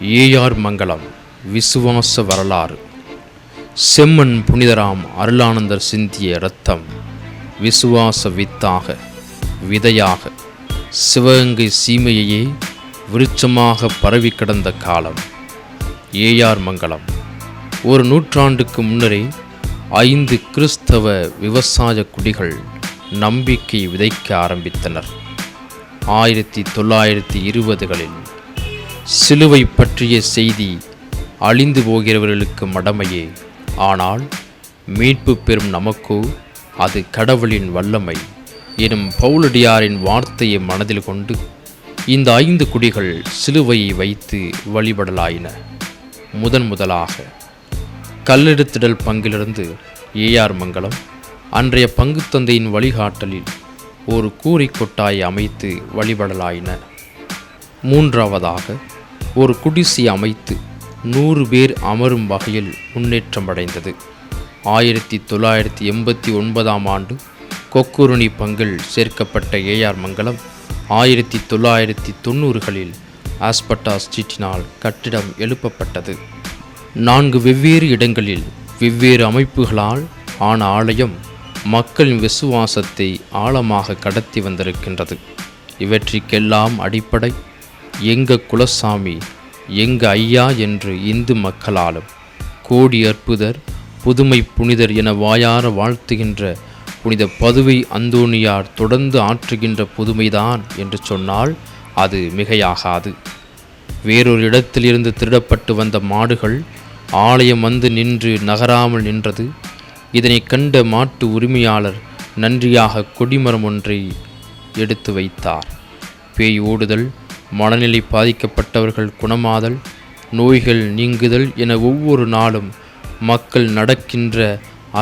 AR மங்கலம் விசுவாச வரலாறு. செம்மன் புனிதராம் அருளானந்தர் சிந்திய இரத்தம் விசுவாச வித்தாக விதையாக சிவகங்கை சீமையையே விருட்சமாக பரவி கிடந்த காலம். ஏஆர் மங்கலம் ஒரு நூற்றாண்டுக்கு முன்னரே ஐந்து கிறிஸ்தவ விவசாய குடிகள் நம்பிக்கை விதைக்க ஆரம்பித்தனர். ஆயிரத்தி தொள்ளாயிரத்தி இருபதுகளில் சிலுவை பற்றிய செய்தி அழிந்து போகிறவர்களுக்கு மடமையே. ஆனால் மீட்பு பெறும் நமக்கோ அது கடவுளின் வல்லமை எனும் பவுலடியாரின் வார்த்தையை மனதில் கொண்டு இந்த ஐந்து குடிகள் சிலுவையை வைத்து வழிபடலாயின. முதன் முதலாக கல்லெடுத்திடல் பங்கிலிருந்து ஏஆர் மங்கலம் அன்றைய பங்குத்தந்தையின் வழிகாட்டலில் ஒரு கூரை கொட்டாயை அமைத்து வழிபடலாயின. மூன்றாவதாக ஒரு குடிசை அமைத்து நூறு பேர் அமரும் வகையில் முன்னேற்றம் அடைந்தது ஆயிரத்தி தொள்ளாயிரத்தி எண்பத்தி ஒன்பதாம் ஆண்டு கொக்குருணி பங்கில் சேர்க்கப்பட்ட ஏஆர் மங்கலம் ஆயிரத்தி தொள்ளாயிரத்தி தொண்ணூறுகளில் ஆஸ்பட்டா ஸ்ட்ரீட்டினால் கட்டிடம் எழுப்பப்பட்டது. நான்கு வெவ்வேறு இடங்களில் வெவ்வேறு அமைப்புகளால் ஆன ஆலயம் மக்களின் விசுவாசத்தை ஆழமாக கடத்தி வந்திருக்கின்றது. இவற்றிற்கெல்லாம் அடிப்படை எங்கள் குலசாமி எங்க ஐயா என்று இந்து மக்களாலும் கோடி அற்புதர் புதுமை புனிதர் என வாயார வாழ்த்துகின்ற புனித பதுவை அந்தோணியார் தொடர்ந்து ஆற்றுகின்ற புதுமைதான் என்று சொன்னால் அது மிகையாகாது. வேறொரு இடத்திலிருந்து திருடப்பட்டு வந்த மாடுகள் ஆலயம் வந்து நின்று நகராமல் நின்றது. இதனை கண்ட மாட்டு உரிமையாளர் நன்றியாக கொடிமரம் ஒன்றை எடுத்து வைத்தார். பேய் ஓடுதல் மனநிலை பாதிக்கப்பட்டவர்கள் குணமாதல் நோய்கள் நீங்குதல் என ஒவ்வொரு நாளும் மக்கள் நடக்கின்ற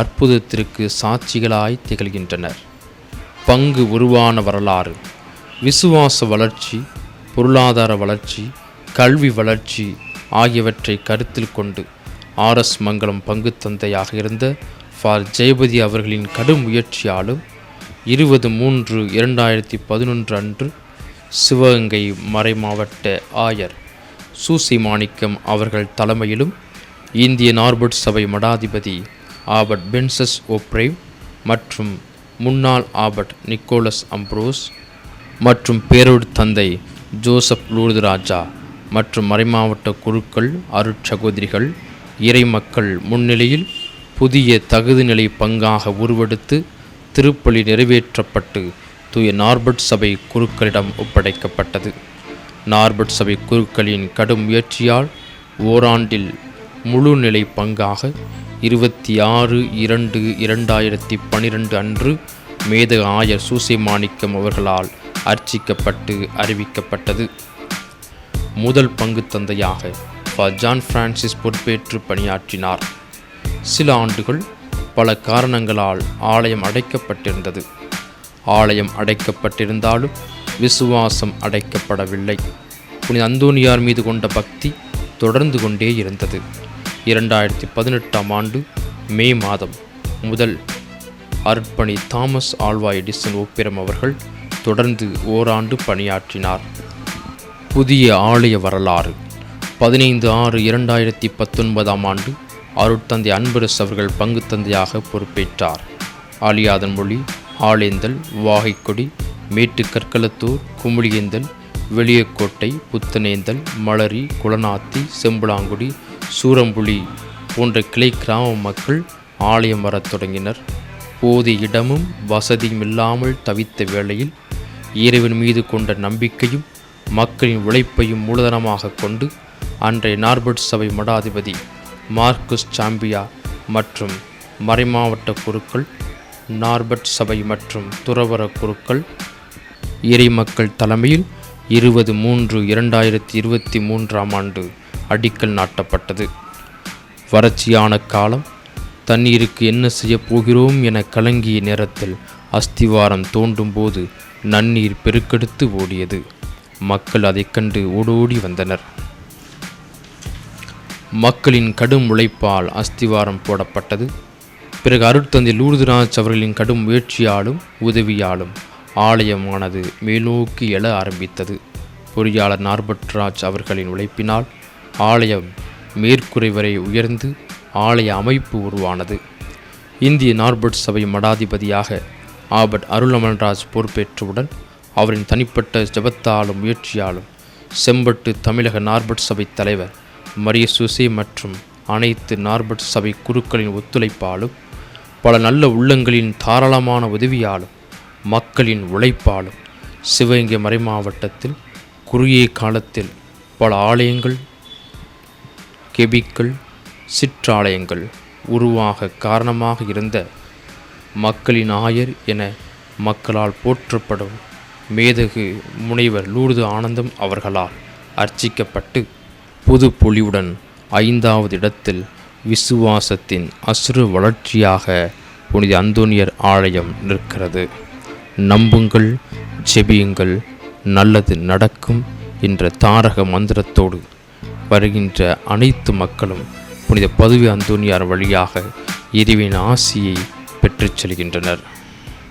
அற்புதத்திற்கு சாட்சிகளாய் திகழ்கின்றனர். பங்கு உருவான வரலாறு விசுவாச வளர்ச்சி பொருளாதார வளர்ச்சி கல்வி வளர்ச்சி ஆகியவற்றை கருத்தில் கொண்டு ஆர்எஸ் மங்கலம் பங்கு தந்தையாக இருந்த ஃபார் ஜெயபதி அவர்களின் கடும் முயற்சியாலும் இருபது மூன்று இரண்டாயிரத்தி பதினொன்று அன்று சிவகங்கை மறைமாவட்ட ஆயர் சூசி மாணிக்கம் அவர்கள் தலைமையிலும் இந்திய நார்பர்ட் சபை மடாதிபதி ஆபர்ட் பென்சஸ் ஓப்ரேவ் மற்றும் முன்னாள் ஆபர்ட் நிக்கோலஸ் அம்ப்ரோஸ் மற்றும் பேரோடு தந்தை ஜோசப் லூர்து ராஜா மற்றும் மறைமாவட்ட குருக்கள் அருட்சகோதரிகள் இறைமக்கள் முன்னிலையில் புதிய தகுதிநிலை பங்காக உருவெடுத்து திருப்பலி நிறைவேற்றப்பட்டு தூய நார்பர்ட் சபை குருக்களிடம் ஒப்படைக்கப்பட்டது. நார்பர்ட் சபை குருக்களின் கடும் முயற்சியால் ஓராண்டில் முழு நிலை பங்காக இருபத்தி ஆறு இரண்டு இரண்டாயிரத்தி பனிரெண்டு அன்று மேதக ஆயர் சூசை மாணிக்கம் அவர்களால் அர்ச்சிக்கப்பட்டு அறிவிக்கப்பட்டது. முதல் பங்கு தந்தையாக ஜான் பிரான்சிஸ் பொறுப்பேற்று பணியாற்றினார். சில ஆண்டுகள் பல காரணங்களால் ஆலயம் அடைக்கப்பட்டிருந்தது. ஆலயம் அடைக்கப்பட்டிருந்தாலும் விசுவாசம் அடைக்கப்படவில்லை. புனித அந்தோனியார் மீது கொண்ட பக்தி தொடர்ந்து கொண்டே இருந்தது. இரண்டாயிரத்தி பதினெட்டாம் ஆண்டு மே மாதம் முதல் அர்ப்பணி தாமஸ் ஆல்வா எடிசன் ஒப்பிரம் அவர்கள் தொடர்ந்து ஓராண்டு பணியாற்றினார். புதிய ஆலய வரலாறு. பதினைந்து ஆறு இரண்டாயிரத்தி பத்தொன்பதாம் ஆண்டு அருட்தந்தை அன்பரசு அவர்கள் பங்கு தந்தையாக பொறுப்பேற்றார். ஆலியாதன் மொழி ஆளேந்தல் வாகைக்கொடி மேட்டு கற்களத்தூர் குமுளியேந்தல் வெளியக்கோட்டை புத்தனேந்தல் மலரி குளநாத்தி செம்புலாங்குடி சூரம்புலி போன்ற கிளை கிராம மக்கள் ஆலயம் வரத் தொடங்கினர். போதிய இடமும் வசதியும் இல்லாமல் தவித்த வேளையில் இறைவன் மீது கொண்ட நம்பிக்கையும் மக்களின் உழைப்பையும் மூலதனமாக கொண்டு அன்றைய நார்பர்ட் சபை மடாதிபதி மார்க்குஸ் சாம்பியா மற்றும் மறைமாவட்ட குருக்கள் நார்பர்ட் சபை மற்றும் துறவர குருக்கள் இறைமக்கள் தலைமையில் இருபது மூன்று இரண்டாயிரத்தி இருபத்தி மூன்றாம் ஆண்டு அடிக்கல் நாட்டப்பட்டது. வறட்சியான காலம் தண்ணீருக்கு என்ன செய்யப்போகிறோம் என கலங்கிய நேரத்தில் அஸ்திவாரம் தோண்டும் போது நன்னீர் பெருக்கெடுத்து ஓடியது. மக்கள் அதைக் கண்டு ஓடோடி வந்தனர். மக்களின் கடும் உழைப்பால் அஸ்திவாரம் போடப்பட்டது. பிறகு அருட்தந்தை லூர்துராஜ் அவர்களின் கடும் முயற்சியாலும் உதவியாலும் ஆலயமானது மேல்நோக்கி எழ ஆரம்பித்தது. பொறியாளர் நார்பட்ராஜ் அவர்களின் உழைப்பினால் ஆலயம் மேற்குறைவரை உயர்ந்து ஆலய அமைப்பு உருவானது. இந்திய நார்பர்ட் சபை மடாதிபதியாக ஆபர்ட் அருளமன்ராஜ் பொறுப்பேற்றவுடன் அவரின் தனிப்பட்ட ஜபத்தாலும் முயற்சியாலும் செம்பட்டு தமிழக நார்பட் சபை தலைவர் மரிய சுசே மற்றும் அனைத்து நார்பட் சபை குருக்களின் ஒத்துழைப்பாலும் பல நல்ல உள்ளங்களின் தாராளமான உதவியாலும் மக்களின் உழைப்பாலும் சிவகங்கை மறைமாவட்டத்தில் குறுகிய காலத்தில் பல ஆலயங்கள் கெபிக்கள் சிற்றாலயங்கள் உருவாக காரணமாக இருந்த மக்களின் ஆயர் என மக்களால் போற்றப்படும் மேதகு முனைவர் லூர்து ஆனந்தம் அவர்களால் அர்ச்சிக்கப்பட்டு புது பொலிவுடன் ஐந்தாவது இடத்தில் விசுவாசத்தின் அசுறு வளர்ச்சியாக புனித அந்தோனியர் ஆலயம் நிற்கிறது. நம்புங்கள் ஜெபியுங்கள் நல்லது நடக்கும் என்ற தாரக மந்திரத்தோடு வருகின்ற அனைத்து மக்களும் புனித பதுவி அந்தோனியார் வழியாக இறைவின் ஆசியை பெற்றுச் செல்கின்றனர்.